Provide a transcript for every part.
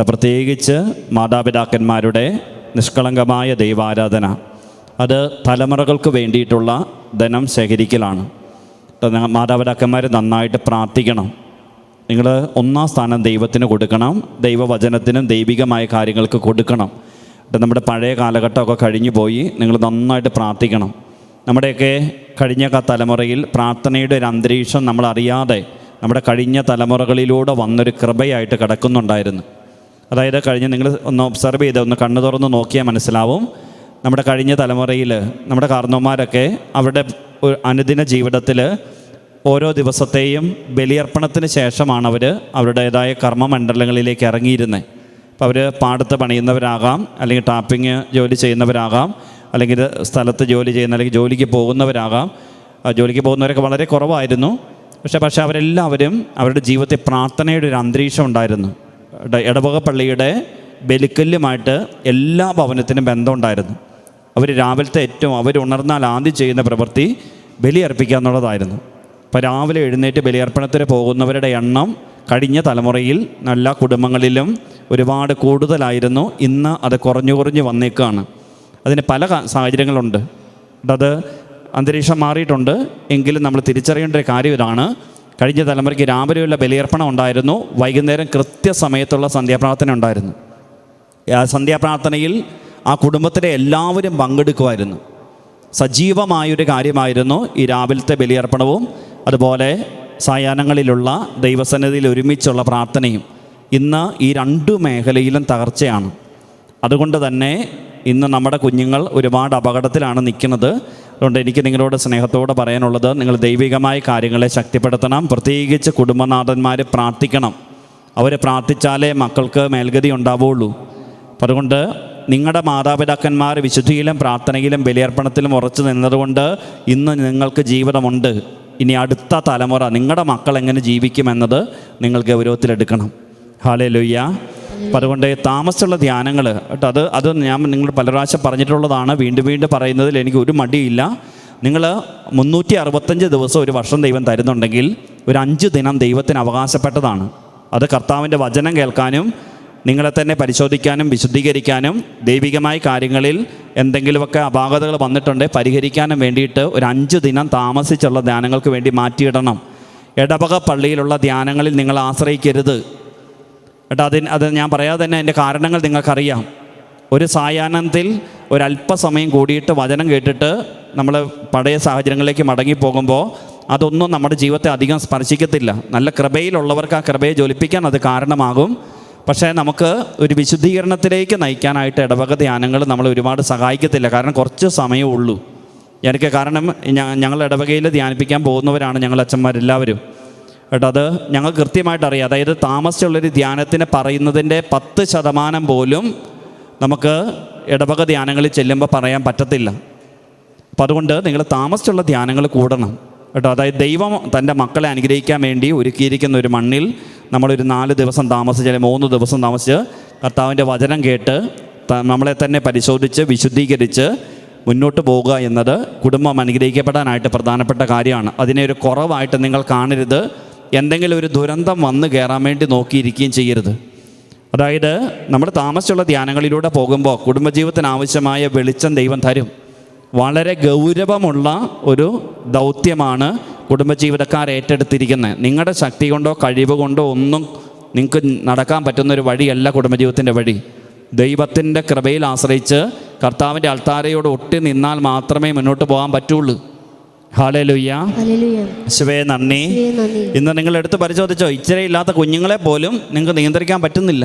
ഇവിടെ പ്രത്യേകിച്ച് മാതാപിതാക്കന്മാരുടെ നിഷ്കളങ്കമായ ദൈവാരാധന. അത് തലമുറകൾക്ക് വേണ്ടിയിട്ടുള്ള ധനം ശേഖരിക്കലാണ്. മാതാപിതാക്കന്മാർ നന്നായിട്ട് പ്രാർത്ഥിക്കണം. നിങ്ങൾ ഒന്നാം സ്ഥാനം ദൈവത്തിന് കൊടുക്കണം. ദൈവവചനത്തിനും ദൈവികമായ കാര്യങ്ങൾക്ക് കൊടുക്കണം. നമ്മുടെ പഴയ കാലഘട്ടമൊക്കെ കഴിഞ്ഞു പോയി. നിങ്ങൾ നന്നായിട്ട് പ്രാർത്ഥിക്കണം. നമ്മുടെയൊക്കെ കഴിഞ്ഞ തലമുറയിൽ പ്രാർത്ഥനയുടെ ഒരു അന്തരീക്ഷം നമ്മൾ അറിയാതെ നമ്മുടെ കഴിഞ്ഞ തലമുറകളിലൂടെ വന്നൊരു കൃപയായിട്ട് കിടക്കുന്നുണ്ടായിരുന്നു. അതായത് കഴിഞ്ഞ് നിങ്ങൾ ഒന്ന് ഒബ്സർവ് ചെയ്ത് ഒന്ന് കണ്ണു തുറന്ന് നോക്കിയാൽ മനസ്സിലാവും. നമ്മുടെ കഴിഞ്ഞ തലമുറയിൽ നമ്മുടെ കാർന്നോന്മാരൊക്കെ അവരുടെ അനുദിന ജീവിതത്തിൽ ഓരോ ദിവസത്തെയും ബലിയർപ്പണത്തിന് ശേഷമാണ് അവർ അവരുടേതായ കർമ്മമണ്ഡലങ്ങളിലേക്ക് ഇറങ്ങിയിരുന്നത് അപ്പോൾ അവർ പാടത്ത് പണിയുന്നവരാകാം അല്ലെങ്കിൽ ടാപ്പിങ് ജോലി ചെയ്യുന്നവരാകാം അല്ലെങ്കിൽ സ്ഥലത്ത് ജോലി ചെയ്യുന്ന അല്ലെങ്കിൽ ജോലിക്ക് പോകുന്നവരാകാം. ജോലിക്ക് പോകുന്നവരൊക്കെ വളരെ കുറവായിരുന്നു. പക്ഷേ പക്ഷേ അവരെല്ലാവരും അവരുടെ ജീവിതത്തിൽ പ്രാർത്ഥനയുടെ ഒരു അന്തരീക്ഷം ഉണ്ടായിരുന്നു. ഇടവക പള്ളിയുടെ ബലിക്കല്ലുമായിട്ട് എല്ലാ ഭവനത്തിനും ബന്ധമുണ്ടായിരുന്നു. അവർ രാവിലത്തെ ഏറ്റവും അവർ ഉണർന്നാൽ ആദ്യം ചെയ്യുന്ന പ്രവൃത്തി ബലിയർപ്പിക്കുക എന്നുള്ളതായിരുന്നു. അപ്പോൾ രാവിലെ എഴുന്നേറ്റ് ബലിയർപ്പണത്തിന് പോകുന്നവരുടെ എണ്ണം കഴിഞ്ഞ തലമുറയിൽ നല്ല കുടുംബങ്ങളിലും ഒരുപാട് കൂടുതലായിരുന്നു. ഇന്ന് അത് കുറഞ്ഞു കുറഞ്ഞു വന്നേക്കാണ്. അതിന് പല സാഹചര്യങ്ങളുണ്ട്. അത് അന്തരീക്ഷം മാറിയിട്ടുണ്ട്. എങ്കിലും നമ്മൾ തിരിച്ചറിയേണ്ട ഒരു കാര്യം ഇതാണ്. കഴിഞ്ഞ തലമുറയ്ക്ക് രാവിലെയുള്ള ബലിയർപ്പണം ഉണ്ടായിരുന്നു. വൈകുന്നേരം കൃത്യസമയത്തുള്ള സന്ധ്യാപ്രാർത്ഥന ഉണ്ടായിരുന്നു. സന്ധ്യാപ്രാർത്ഥനയിൽ ആ കുടുംബത്തിലെ എല്ലാവരും പങ്കെടുക്കുമായിരുന്നു. സജീവമായൊരു കാര്യമായിരുന്നു ഈ രാവിലത്തെ ബലിയർപ്പണവും അതുപോലെ സായാഹ്നങ്ങളിലുള്ള ദൈവസന്നിധിയിൽ ഒരുമിച്ചുള്ള പ്രാർത്ഥനയും. ഇന്ന് ഈ രണ്ടു മേഖലയിലും തകർച്ചയാണ്. അതുകൊണ്ട് തന്നെ ഇന്ന് നമ്മുടെ കുഞ്ഞുങ്ങൾ ഒരുപാട് അപകടത്തിലാണ് നിൽക്കുന്നത്. അതുകൊണ്ട് എനിക്ക് നിങ്ങളോട് സ്നേഹത്തോടെ പറയാനുള്ളത് നിങ്ങൾ ദൈവികമായ കാര്യങ്ങളെ ശക്തിപ്പെടുത്തണം. പ്രത്യേകിച്ച് കുടുംബനാഥന്മാർ പ്രാർത്ഥിക്കണം. അവർ പ്രാർത്ഥിച്ചാലേ മക്കൾക്ക് മേൽഗതി ഉണ്ടാവുള്ളൂ. അതുകൊണ്ട് നിങ്ങളുടെ മാതാപിതാക്കന്മാർ വിശുദ്ധിയിലും പ്രാർത്ഥനയിലും ബലിയർപ്പണത്തിലും ഉറച്ചു നിന്നതുകൊണ്ട് ഇന്ന് നിങ്ങൾക്ക് ജീവിതമുണ്ട്. ഇനി അടുത്ത തലമുറ നിങ്ങളുടെ മക്കൾ എങ്ങനെ ജീവിക്കുമെന്നത് നിങ്ങൾ ഗൗരവത്തിലെടുക്കണം. ഹാലേ ലുയ്യ അപ്പം അതുകൊണ്ട് താമസിച്ചുള്ള ധ്യാനങ്ങൾ കേട്ടോ അത് അത് ഞാൻ നിങ്ങൾ പല പ്രാവശ്യം പറഞ്ഞിട്ടുള്ളതാണ് വീണ്ടും വീണ്ടും പറയുന്നതിൽ എനിക്ക് ഒരു മടിയില്ല. നിങ്ങൾ മുന്നൂറ്റി അറുപത്തഞ്ച് ദിവസം ഒരു വർഷം ദൈവം തരുന്നുണ്ടെങ്കിൽ ഒരു അഞ്ച് ദിനം ദൈവത്തിന് അവകാശപ്പെട്ടതാണ്. അത് കർത്താവിന്റെ വചനം കേൾക്കാനും നിങ്ങളെ തന്നെ പരിശോധിക്കാനും വിശുദ്ധീകരിക്കാനും ദൈവികമായ കാര്യങ്ങളിൽ എന്തെങ്കിലുമൊക്കെ അപാകതകൾ വന്നിട്ടുണ്ട് പരിഹരിക്കാനും വേണ്ടിയിട്ട് ഒരു അഞ്ച് ദിനം താമസിച്ചുള്ള ധ്യാനങ്ങൾക്ക് വേണ്ടി മാറ്റിയിടണം. ഇടവക പള്ളിയിലുള്ള ധ്യാനങ്ങളിൽ നിങ്ങൾ ആശ്രയിക്കരുത്. കേട്ടോ അതിന് അത് ഞാൻ പറയാതെ തന്നെ അതിന്റെ കാരണങ്ങൾ നിങ്ങൾക്കറിയാം. ഒരു സായാഹ്നത്തിൽ ഒരല്പസമയം കൂടിയിട്ട് വചനം കേട്ടിട്ട് നമ്മൾ പഴയ സാഹചര്യങ്ങളിലേക്ക് മടങ്ങിപ്പോകുമ്പോൾ അതൊന്നും നമ്മുടെ ജീവിതത്തെ അധികം സ്പർശിക്കത്തില്ല. നല്ല കൃപയിലുള്ളവർക്ക് ആ കൃപയെ ജ്വലിപ്പിക്കാൻ അത് കാരണമാകും. പക്ഷേ നമുക്ക് ഒരു വിശുദ്ധീകരണത്തിലേക്ക് നയിക്കാനായിട്ട് ഇടവക ധ്യാനങ്ങൾ നമ്മൾ ഒരുപാട് സഹായിക്കത്തില്ല. കാരണം കുറച്ച് സമയമേ ഉള്ളൂ. എനിക്ക് കാരണം ഞങ്ങൾ ഇടവകയിൽ ധ്യാനിപ്പിക്കാൻ പോകുന്നവരാണ് ഞങ്ങൾ അച്ഛന്മാരെല്ലാവരും. കേട്ടോ അത് ഞങ്ങൾ കൃത്യമായിട്ട് അറിയാം. അതായത് താമസിച്ചുള്ളൊരു ധ്യാനത്തിന് പറയുന്നതിന്റെ പത്ത് ശതമാനം പോലും നമുക്ക് ഇടവക ധ്യാനങ്ങളിൽ ചെല്ലുമ്പോൾ പറയാൻ പറ്റത്തില്ല. അപ്പം അതുകൊണ്ട് നിങ്ങൾ താമസിച്ചുള്ള ധ്യാനങ്ങൾ കൂടണം. കേട്ടോ അതായത് ദൈവം തന്റെ മക്കളെ അനുഗ്രഹിക്കാൻ വേണ്ടി ഒരുക്കിയിരിക്കുന്ന ഒരു മണ്ണിൽ നമ്മളൊരു നാല് ദിവസം താമസിച്ച് അല്ലെങ്കിൽ മൂന്ന് ദിവസം താമസിച്ച് കർത്താവിന്റെ വചനം കേട്ട് നമ്മളെ തന്നെ പരിശോധിച്ച് വിശുദ്ധീകരിച്ച് മുന്നോട്ട് പോകുക എന്നത് കുടുംബം അനുഗ്രഹിക്കപ്പെടാനായിട്ട് പ്രധാനപ്പെട്ട കാര്യമാണ്. അതിനെ ഒരു കുറവായിട്ട് നിങ്ങൾ കാണരുത്. എന്തെങ്കിലും ഒരു ദുരന്തം വന്ന് കയറാൻ വേണ്ടി നോക്കിയിരിക്കുകയും ചെയ്യരുത്. അതായത് നമ്മൾ താമസിച്ചുള്ള ധ്യാനങ്ങളിലൂടെ പോകുമ്പോൾ കുടുംബജീവിതത്തിന് ആവശ്യമായ വെളിച്ചം ദൈവം തരും. വളരെ ഗൗരവമുള്ള ഒരു ദൗത്യമാണ് കുടുംബജീവിതക്കാർ ഏറ്റെടുത്തിരിക്കുന്നത്. നിങ്ങളുടെ ശക്തി കൊണ്ടോ കഴിവ് കൊണ്ടോ ഒന്നും നിങ്ങൾക്ക് നടക്കാൻ പറ്റുന്ന ഒരു വഴിയല്ല കുടുംബജീവിതത്തിന്റെ വഴി. ദൈവത്തിന്റെ കൃപയിൽ ആശ്രയിച്ച് കർത്താവിന്റെ അൾത്താരയോട് ഒട്ടി നിന്നാൽ മാത്രമേ മുന്നോട്ട് പോകാൻ പറ്റുള്ളൂ. നന്ദി. ഇന്ന് നിങ്ങൾ എടുത്ത് പരിശോധിച്ചോ ഇച്ചിരി ഇല്ലാത്ത കുഞ്ഞുങ്ങളെ പോലും നിങ്ങൾക്ക് നിയന്ത്രിക്കാൻ പറ്റുന്നില്ല.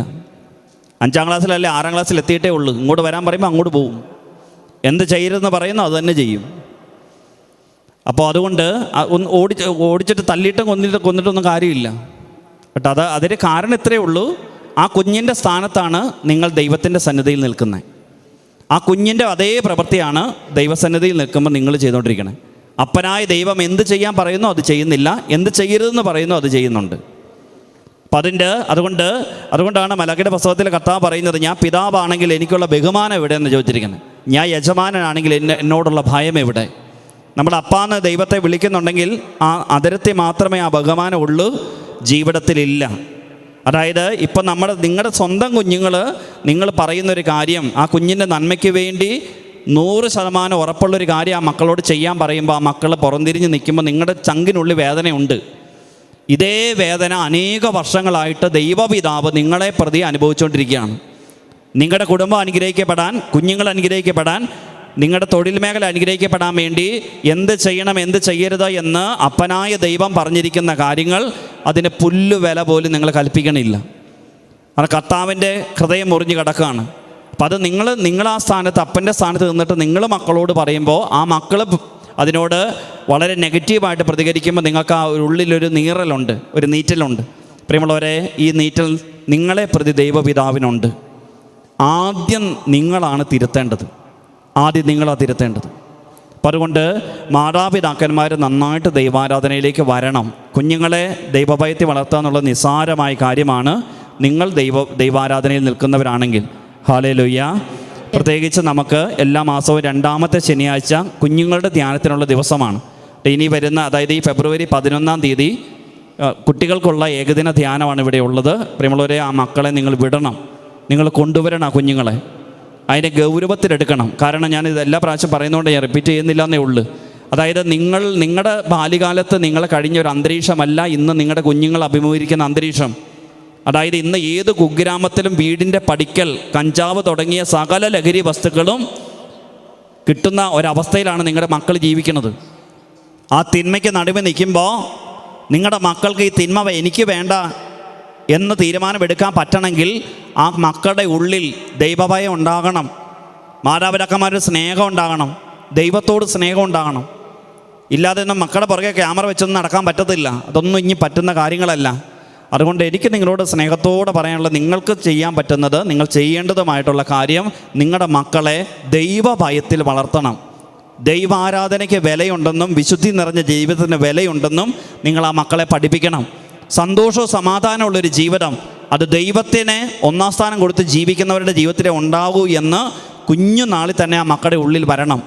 അഞ്ചാം ക്ലാസ്സിലല്ലേ ആറാം ക്ലാസ്സിൽ എത്തിയിട്ടേ ഉള്ളൂ. ഇങ്ങോട്ട് വരാൻ പറയുമ്പോൾ അങ്ങോട്ട് പോകും എന്ത് ചെയ്യരുതെന്ന് പറയുന്നു അത് തന്നെ ചെയ്യും. അപ്പോൾ അതുകൊണ്ട് ഒന്ന് ഓടിച്ച് ഓടിച്ചിട്ട് തല്ലിയിട്ടും കൊന്നിട്ട് കൊന്നിട്ടൊന്നും കാര്യമില്ല. കേട്ടോ അത് അതിന് കാരണം ഇത്രയേ ഉള്ളൂ. ആ കുഞ്ഞിന്റെ സ്ഥാനത്താണ് നിങ്ങൾ ദൈവത്തിന്റെ സന്നിധിയിൽ നിൽക്കുന്നത്. ആ കുഞ്ഞിന്റെ അതേ പ്രവൃത്തിയാണ് ദൈവസന്നിധിയിൽ നിൽക്കുമ്പോൾ നിങ്ങൾ ചെയ്തുകൊണ്ടിരിക്കുന്നത് അപ്പനായ ദൈവം എന്ത് ചെയ്യാൻ പറയുന്നോ അത് ചെയ്യുന്നില്ല. എന്ത് ചെയ്യരുതെന്ന് പറയുന്നോ അത് ചെയ്യുന്നുണ്ട്. അപ്പം അതിന്റെ അതുകൊണ്ട് അതുകൊണ്ടാണ് മലക്കയുടെ പുസ്തകത്തിലെ കർത്താവ് പറയുന്നത് ഞാൻ പിതാവാണെങ്കിൽ എനിക്കുള്ള ബഹുമാനം എവിടെ എന്ന് ചോദിച്ചിരിക്കുന്നത്. ഞാൻ യജമാനനാണെങ്കിൽ എന്നെ എന്നോടുള്ള ഭയം എവിടെ? നമ്മൾ അപ്പാന്ന് ദൈവത്തെ വിളിക്കുന്നുണ്ടെങ്കിൽ ആ അതിരത്തെ മാത്രമേ ആ ബഹുമാനം ഉള്ളൂ ജീവിതത്തിലില്ല. അതായത് ഇപ്പം നമ്മുടെ നിങ്ങളുടെ സ്വന്തം കുഞ്ഞുങ്ങൾ നിങ്ങൾ പറയുന്നൊരു കാര്യം ആ കുഞ്ഞിന്റെ നന്മയ്ക്ക് വേണ്ടി നൂറ് ശതമാനം ഉറപ്പുള്ളൊരു കാര്യം ആ മക്കളോട് ചെയ്യാൻ പറയുമ്പോൾ ആ മക്കൾ പുറംതിരിഞ്ഞ് നിൽക്കുമ്പോൾ നിങ്ങളുടെ ചങ്കിനുള്ളിൽ വേദനയുണ്ട്. ഇതേ വേദന അനേക വർഷങ്ങളായിട്ട് ദൈവപിതാവ് നിങ്ങളെ പ്രതി അനുഭവിച്ചുകൊണ്ടിരിക്കുകയാണ് നിങ്ങളുടെ കുടുംബം അനുഗ്രഹിക്കപ്പെടാൻ കുഞ്ഞുങ്ങൾ അനുഗ്രഹിക്കപ്പെടാൻ നിങ്ങളുടെ തൊഴിൽ മേഖല അനുഗ്രഹിക്കപ്പെടാൻ വേണ്ടി എന്ത് ചെയ്യണം എന്ത് ചെയ്യരുത് എന്ന് അപ്പനായ ദൈവം പറഞ്ഞിരിക്കുന്ന കാര്യങ്ങൾ അതിന് പുല്ലു വില പോലും നിങ്ങൾ കൽപ്പിക്കണില്ല. അത് കർത്താവിന്റെ ഹൃദയം മുറിഞ്ഞു കിടക്കുകയാണ്. അപ്പം അത് നിങ്ങൾ നിങ്ങൾ ആ സ്ഥാനത്ത് അപ്പന്റെ സ്ഥാനത്ത് നിന്നിട്ട് നിങ്ങൾ മക്കളോട് പറയുമ്പോൾ ആ മക്കൾ അതിനോട് വളരെ നെഗറ്റീവായിട്ട് പ്രതികരിക്കുമ്പോൾ നിങ്ങൾക്ക് ആ ഉള്ളിലൊരു നീറലുണ്ട് ഒരു നീറ്റലുണ്ട്. പ്രിയമുള്ളവരെ ഈ നീറ്റൽ നിങ്ങളെ പ്രതി ദൈവപിതാവിനുണ്ട്. ആദ്യം നിങ്ങളാണ് തിരുത്തേണ്ടത്. ആദ്യം നിങ്ങളാണ് തിരുത്തേണ്ടത്. അപ്പം അതുകൊണ്ട് മാതാപിതാക്കന്മാർ നന്നായിട്ട് ദൈവാരാധനയിലേക്ക് വരണം. കുഞ്ഞുങ്ങളെ ദൈവഭയത്തിൽ വളർത്തുക എന്നുള്ള നിസ്സാരമായ കാര്യമാണ് നിങ്ങൾ ദൈവ ദൈവാരാധനയിൽ നിൽക്കുന്നവരാണെങ്കിൽ. ഹാലേ ലുയ്യ പ്രത്യേകിച്ച് നമുക്ക് എല്ലാ മാസവും രണ്ടാമത്തെ ശനിയാഴ്ച കുഞ്ഞുങ്ങളുടെ ധ്യാനത്തിനുള്ള ദിവസമാണ്. ഇനി വരുന്ന അതായത് ഈ ഫെബ്രുവരി പതിനൊന്നാം തീയതി കുട്ടികൾക്കുള്ള ഏകദിന ധ്യാനമാണ് ഇവിടെ ഉള്ളത്. പ്രിയമുള്ളവരെ ആ മക്കളെ നിങ്ങൾ വിടണം. നിങ്ങൾ കൊണ്ടുവരണം ആ കുഞ്ഞുങ്ങളെ. അതിനെ ഗൗരവത്തിലെടുക്കണം. കാരണം ഞാൻ ഇത് എല്ലാ പ്രാവശ്യം പറയുന്നതുകൊണ്ട് ഞാൻ റിപ്പീറ്റ് ചെയ്യുന്നില്ല എന്നേ ഉള്ളൂ. അതായത് നിങ്ങൾ നിങ്ങളുടെ ബാല്യകാലത്ത് നിങ്ങളെ കഴിഞ്ഞ ഒരു അന്തരീക്ഷമല്ല ഇന്ന് നിങ്ങളുടെ കുഞ്ഞുങ്ങൾ അഭിമുഖീകരിക്കുന്ന അന്തരീക്ഷം. അതായത് ഇന്ന് ഏത് കുഗ്രാമത്തിലും വീടിന്റെ പടിക്കൽ കഞ്ചാവ് തുടങ്ങിയ സകല ലഹരി വസ്തുക്കളും കിട്ടുന്ന ഒരവസ്ഥയിലാണ് നിങ്ങളുടെ മക്കൾ ജീവിക്കുന്നത്. ആ തിന്മയ്ക്ക് നടുവ് നിൽക്കുമ്പോൾ നിങ്ങളുടെ മക്കൾക്ക് ഈ തിന്മ എനിക്ക് വേണ്ട എന്ന് തീരുമാനമെടുക്കാൻ പറ്റണമെങ്കിൽ ആ മക്കളുടെ ഉള്ളിൽ ദൈവഭയം ഉണ്ടാകണം. മാതാപിതാക്കന്മാരുടെ സ്നേഹം ഉണ്ടാകണം. ദൈവത്തോട് സ്നേഹം ഉണ്ടാകണം. ഇല്ലാതെ ഒന്നും മക്കളുടെ പുറകെ ക്യാമറ വെച്ചൊന്നും നടക്കാൻ പറ്റത്തില്ല. അതൊന്നും ഇനി പറ്റുന്ന കാര്യങ്ങളല്ല. അതുകൊണ്ട് എനിക്ക് നിങ്ങളോട് സ്നേഹത്തോടെ പറയാനുള്ള നിങ്ങൾക്ക് ചെയ്യാൻ പറ്റുന്നത് നിങ്ങൾ ചെയ്യേണ്ടതുമായിട്ടുള്ള കാര്യം നിങ്ങളുടെ മക്കളെ ദൈവഭയത്തിൽ വളർത്തണം. ദൈവാരാധനയ്ക്ക് വിലയുണ്ടെന്നും വിശുദ്ധി നിറഞ്ഞ ജീവിതത്തിന് വിലയുണ്ടെന്നും നിങ്ങൾ ആ മക്കളെ പഠിപ്പിക്കണം. സന്തോഷവും സമാധാനമുള്ളൊരു ജീവിതം. അത് ദൈവത്തിനെ ഒന്നാം സ്ഥാനം കൊടുത്ത് ജീവിക്കുന്നവരുടെ ജീവിതത്തിലെ ഉണ്ടാകൂ എന്ന് കുഞ്ഞു നാളിൽ തന്നെ ആ മക്കളുടെ ഉള്ളിൽ വരണം.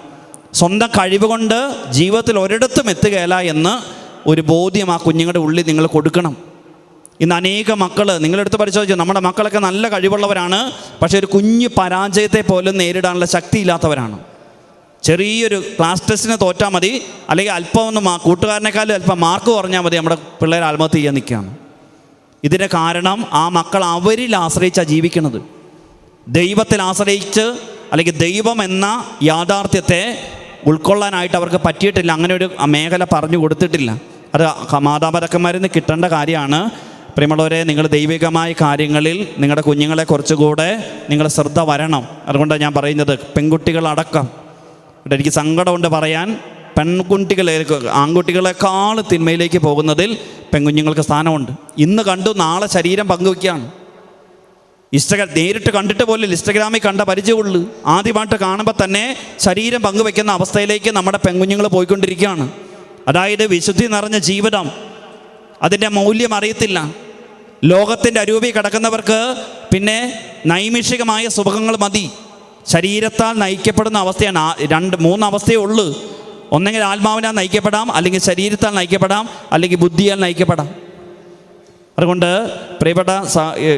സ്വന്തം കഴിവ് കൊണ്ട് ജീവിതത്തിൽ ഒരിടത്തും എത്തുകയല്ല എന്ന് ഒരു ബോധ്യം ആ കുഞ്ഞുങ്ങളുടെ ഉള്ളിൽ നിങ്ങൾ കൊടുക്കണം. ഇന്ന് അനേക മക്കൾ നിങ്ങളെടുത്ത് പരിശോധിച്ചു നമ്മുടെ മക്കളൊക്കെ നല്ല കഴിവുള്ളവരാണ് പക്ഷേ ഒരു കുഞ്ഞു പരാജയത്തെ പോലും നേരിടാനുള്ള ശക്തിയില്ലാത്തവരാണ്. ചെറിയൊരു ക്ലാസ് ടെസ്റ്റിന് തോറ്റാൽ മതി അല്ലെങ്കിൽ അല്പം ഒന്ന് മാ കൂട്ടുകാരനേക്കാളും അല്പം മാർക്ക് കുറഞ്ഞാൽ മതി നമ്മുടെ പിള്ളേർ ആത്മഹത്യ ചെയ്യാൻ നിൽക്കുകയാണ്. ഇതിന്റെ കാരണം ആ മക്കൾ അവരിൽ ആശ്രയിച്ചാണ് ജീവിക്കുന്നത്. ദൈവത്തിൽ ആശ്രയിച്ച് അല്ലെങ്കിൽ ദൈവം എന്ന യാഥാർത്ഥ്യത്തെ ഉൾക്കൊള്ളാനായിട്ട് അവർക്ക് പറ്റിയിട്ടില്ല. അങ്ങനെ ഒരു മേഖല പറഞ്ഞു കൊടുത്തിട്ടില്ല. അത് മാതാപിതാക്കന്മാരിൽ നിന്ന് കിട്ടേണ്ട കാര്യമാണ്. പ്രിയമുള്ളവരെ നിങ്ങൾ ദൈവികമായ കാര്യങ്ങളിൽ നിങ്ങളുടെ കുഞ്ഞുങ്ങളെ കുറച്ചുകൂടെ നിങ്ങൾ ശ്രദ്ധ വരണം. അതുകൊണ്ടാണ് ഞാൻ പറയുന്നത് പെൺകുട്ടികളടക്കം. എനിക്ക് സങ്കടമുണ്ട് പറയാൻ. പെൺകുട്ടികളെ ആൺകുട്ടികളെക്കാൾ തിന്മയിലേക്ക് പോകുന്നതിൽ പെൺകുഞ്ഞുങ്ങൾക്ക് സ്ഥാനമുണ്ട്. ഇന്ന് കണ്ടു നാളെ ശരീരം പങ്കുവയ്ക്കുകയാണ്. ഇൻസ്റ്റഗ്രാം നേരിട്ട് കണ്ടിട്ട് പോലും ഇൻസ്റ്റഗ്രാമിൽ കണ്ട പരിചയമുള്ളൂ. ആദ്യമായിട്ട് കാണുമ്പോൾ തന്നെ ശരീരം പങ്കുവെക്കുന്ന അവസ്ഥയിലേക്ക് നമ്മുടെ പെൺകുഞ്ഞുങ്ങൾ പോയിക്കൊണ്ടിരിക്കുകയാണ്. അതായത് വിശുദ്ധി നിറഞ്ഞ ജീവിതം. അതിന്റെ മൂല്യം അറിയത്തില്ല. ലോകത്തിന്റെ അരൂപി കിടക്കുന്നവർക്ക് പിന്നെ നൈമിഷികമായ സുഖങ്ങൾ മതി. ശരീരത്താൽ നയിക്കപ്പെടുന്ന അവസ്ഥയാണ് രണ്ട് മൂന്ന് അവസ്ഥയേ ഉള്ളൂ. ഒന്നെങ്കിൽ ആത്മാവിനാൽ നയിക്കപ്പെടാം അല്ലെങ്കിൽ ശരീരത്താൽ നയിക്കപ്പെടാം അല്ലെങ്കിൽ ബുദ്ധിയാൽ നയിക്കപ്പെടാം. അതുകൊണ്ട് പ്രിയപ്പെട്ട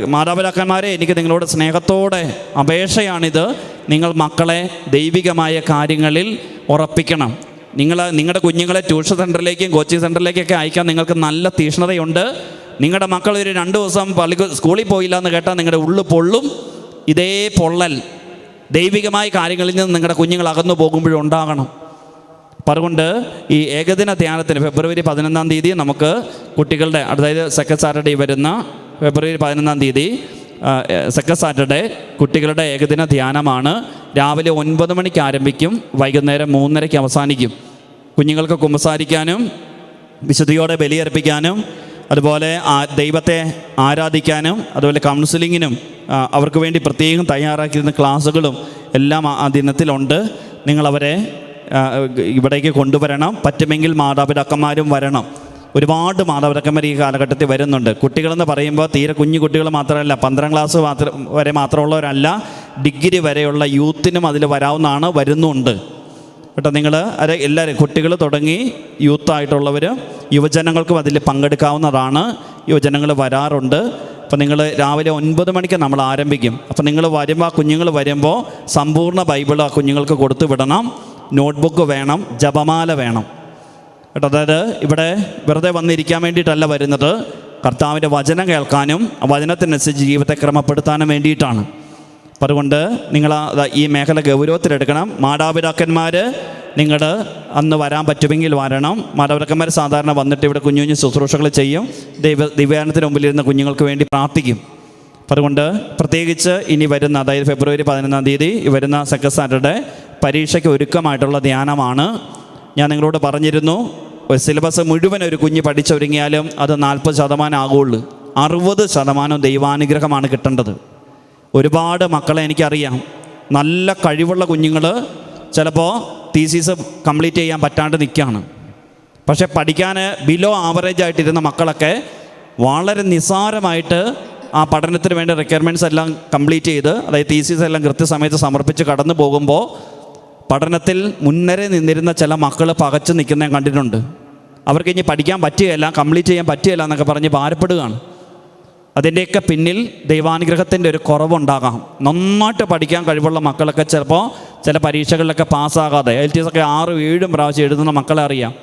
മാതാപിതാക്കന്മാരെ എനിക്ക് നിങ്ങളോട് സ്നേഹത്തോടെ അപേക്ഷയാണിത്. നിങ്ങൾ മക്കളെ ദൈവികമായ കാര്യങ്ങളിൽ ഉറപ്പിക്കണം. നിങ്ങൾ നിങ്ങളുടെ കുഞ്ഞുങ്ങളെ ട്യൂഷൻ സെന്ററിലേക്കും കോച്ചിങ് സെന്ററിലേക്കൊക്കെ അയക്കാൻ നിങ്ങൾക്ക് നല്ല തീഷ്ണതയുണ്ട്. നിങ്ങളുടെ മക്കൾ ഒരു രണ്ട് ദിവസം പള്ളി സ്കൂളിൽ പോയില്ല എന്ന് കേട്ടാൽ നിങ്ങളുടെ ഉള്ളു പൊള്ളും. ഇതേ പൊള്ളൽ. ദൈവികമായ കാര്യങ്ങളിൽ നിന്ന് നിങ്ങളുടെ കുഞ്ഞുങ്ങൾ അകന്നു പോകുമ്പോഴും ഉണ്ടാകണം. അപ്പം അതുകൊണ്ട് ഈ ഏകദിന ധ്യാനത്തിന് ഫെബ്രുവരി പതിനൊന്നാം തീയതി നമുക്ക് കുട്ടികളുടെ അതായത് സെക്കൻഡ് സാറ്റർഡേ വരുന്ന ഫെബ്രുവരി പതിനൊന്നാം തീയതി സെക്കൻഡ് സാറ്റർഡേ കുട്ടികളുടെ ഏകദിന ധ്യാനമാണ്. രാവിലെ ഒൻപത് മണിക്ക് ആരംഭിക്കും വൈകുന്നേരം മൂന്നരയ്ക്ക് അവസാനിക്കും. കുഞ്ഞുങ്ങൾക്ക് കുമ്പസാരിക്കാനും വിശുദ്ധിയോടെ ബലിയർപ്പിക്കാനും അതുപോലെ ദൈവത്തെ ആരാധിക്കാനും അതുപോലെ കൗൺസിലിങ്ങിനും അവർക്ക് വേണ്ടി പ്രത്യേകം തയ്യാറാക്കിയിരുന്ന ക്ലാസ്സുകളും എല്ലാം ആ- ദിനത്തിലുണ്ട്. നിങ്ങളവരെ ഇവിടേക്ക് കൊണ്ടുവരണം. പറ്റുമെങ്കിൽ മാതാപിതാക്കന്മാരും വരണം. ഒരുപാട് മാതാപിതാക്കന്മാർ ഈ കാലഘട്ടത്തിൽ വരുന്നുണ്ട്. കുട്ടികളെന്ന് പറയുമ്പോൾ തീരെ കുഞ്ഞു കുട്ടികൾ മാത്രമല്ല പന്ത്രണ്ടാം ക്ലാസ് മാത്രം വരെ മാത്രമുള്ളവരല്ല ഡിഗ്രി വരെയുള്ള യൂത്തിനും അതിൽ വരാവുന്നതാണ് വരുന്നുണ്ട്. കേട്ടോ നിങ്ങൾ അര എല്ലാവരും കുട്ടികൾ തുടങ്ങി യൂത്തായിട്ടുള്ളവർ യുവജനങ്ങൾക്കും അതിൽ പങ്കെടുക്കാവുന്നതാണ്. യുവജനങ്ങൾ വരാറുണ്ട്. അപ്പം നിങ്ങൾ രാവിലെ ഒൻപത് മണിക്ക് നമ്മൾ ആരംഭിക്കും. അപ്പം നിങ്ങൾ വരുമ്പോൾ ആ കുഞ്ഞുങ്ങൾ വരുമ്പോൾ സമ്പൂർണ ബൈബിൾ ആ കുഞ്ഞുങ്ങൾക്ക് കൊടുത്തു വിടണം. നോട്ട്ബുക്ക് വേണം ജപമാല വേണം. കേട്ടോ അതായത് ഇവിടെ വെറുതെ വന്നിരിക്കാൻ വേണ്ടിയിട്ടല്ല വരുന്നത്. കർത്താവിന്റെ വചനം കേൾക്കാനും ആ വചനത്തിനനുസരിച്ച് ജീവിതത്തെ ക്രമപ്പെടുത്താനും വേണ്ടിയിട്ടാണ്. അപ്പം അതുകൊണ്ട് നിങ്ങൾ ഈ മേഖല ഗൗരവത്തിലെടുക്കണം മാതാപിതാക്കന്മാർ നിങ്ങൾ അന്ന് വരാൻ പറ്റുമെങ്കിൽ വരണം. മാതാപിതാക്കന്മാർ സാധാരണ വന്നിട്ട് ഇവിടെ കുഞ്ഞു കുഞ്ഞു ശുശ്രൂഷകൾ ചെയ്യും. ദൈവ ദിവ്യാനത്തിന് മുമ്പിലിരുന്ന കുഞ്ഞുങ്ങൾക്ക് വേണ്ടി പ്രാർത്ഥിക്കും. അപ്പം അതുകൊണ്ട് പ്രത്യേകിച്ച് ഇനി വരുന്ന അതായത് ഫെബ്രുവരി പതിനൊന്നാം തീയതി വരുന്ന സെക്കൻഡ് സാറ്റർഡേ പരീക്ഷയ്ക്ക് ഒരുക്കമായിട്ടുള്ള ധ്യാനമാണ്. ഞാൻ നിങ്ങളോട് പറഞ്ഞിരുന്നു ഒരു സിലബസ് മുഴുവൻ ഒരു കുഞ്ഞ് പഠിച്ചൊരുങ്ങിയാലും അത് നാൽപ്പത് ശതമാനം ആകുള്ളൂ. അറുപത് ശതമാനം ദൈവാനുഗ്രഹമാണ് കിട്ടേണ്ടത്. ഒരുപാട് മക്കളെ എനിക്കറിയാം. നല്ല കഴിവുള്ള കുഞ്ഞുങ്ങൾ ചിലപ്പോൾ തീസീസ് കംപ്ലീറ്റ് ചെയ്യാൻ പറ്റാണ്ട് നിൽക്കുകയാണ് പക്ഷെ പഠിക്കാൻ ബിലോ ആവറേജ് ആയിട്ടിരുന്ന മക്കളൊക്കെ വളരെ നിസ്സാരമായിട്ട് ആ പഠനത്തിന് വേണ്ട റിക്വയർമെന്റ്സ് എല്ലാം കംപ്ലീറ്റ് ചെയ്ത് അതായത് തീസീസ് എല്ലാം കൃത്യസമയത്ത് സമർപ്പിച്ച് കടന്നു പോകുമ്പോൾ പഠനത്തിൽ മുന്നരെ നിന്നിരുന്ന ചില മക്കൾ പകച്ചു നിൽക്കുന്ന കണ്ടിട്ടുണ്ട്. അവർക്ക് ഇനി പഠിക്കാൻ പറ്റുകയില്ല കംപ്ലീറ്റ് ചെയ്യാൻ പറ്റുകയില്ല എന്നൊക്കെ പറഞ്ഞ് ഭാരപ്പെടുകയാണ്. അതിന്റെയൊക്കെ പിന്നിൽ ദൈവാനുഗ്രഹത്തിന്റെ ഒരു കുറവുണ്ടാകാം. നന്നായിട്ട് പഠിക്കാൻ കഴിവുള്ള മക്കളൊക്കെ ചിലപ്പോൾ ചില പരീക്ഷകളിലൊക്കെ പാസ്സാകാതെ എൽ ടി എസ് ഒക്കെ ആറും ഏഴും പ്രാവശ്യം എഴുതുന്ന മക്കളെ അറിയാം.